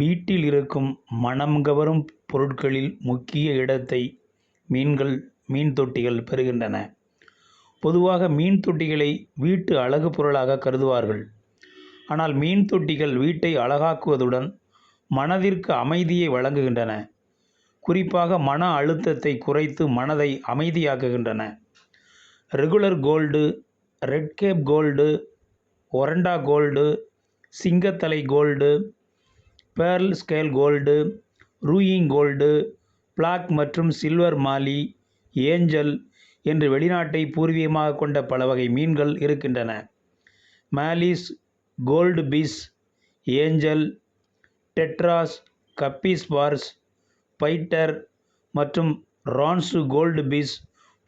வீட்டில் இருக்கும் மனம் கவரும் பொருட்களில் முக்கிய இடத்தை மீன்கள் மீன் தொட்டிகள் பெறுகின்றன. பொதுவாக மீன் தொட்டிகளை வீட்டு அழகு பொருளாக கருதுவார்கள். ஆனால் மீன் தொட்டிகள் வீட்டை அழகாக்குவதுடன் மனதிற்கு அமைதியை வழங்குகின்றன. குறிப்பாக மன அழுத்தத்தை குறைத்து மனதை அமைதியாக்குகின்றன. Regular gold red cap gold oranda gold சிங்கத்தலை gold pearl scale gold ரூயிங் gold black மற்றும் சில்வர் மாலி ஏஞ்சல் என்று வெளிநாட்டை பூர்வீகமாக கொண்ட பல வகை மீன்கள் இருக்கின்றன. Mollies gold fish angel tetras guppies parse fighter மற்றும் ரான்சு கோல்டு பீஸ்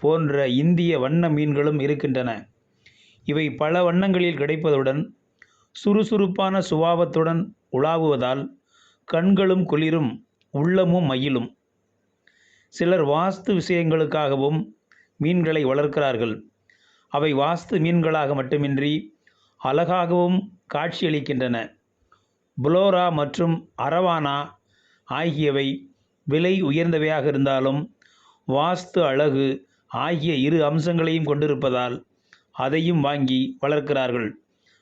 போன்ற இந்திய வண்ண மீன்களும் இருக்கின்றன. இவை பல வண்ணங்களில் கிடைப்பதுடன் சுறுசுறுப்பான சுபாவத்துடன் உலாவுவதால் கண்களும் குளிரும் உள்ளமும் மயிலும். சிலர் வாஸ்து விஷயங்களுக்காகவும் மீன்களை வளர்க்கிறார்கள். அவை வாஸ்து மீன்களாக மட்டுமின்றி அழகாகவும் காட்சியளிக்கின்றன. புலோரா மற்றும் அரவானா ஆகியவை விலை உயர்ந்தவையாக இருந்தாலும் வாஸ்து அழகு ஆகிய இரு அம்சங்களையும் கொண்டிருப்பதால் அதையும் வாங்கி வளர்க்கிறார்கள்.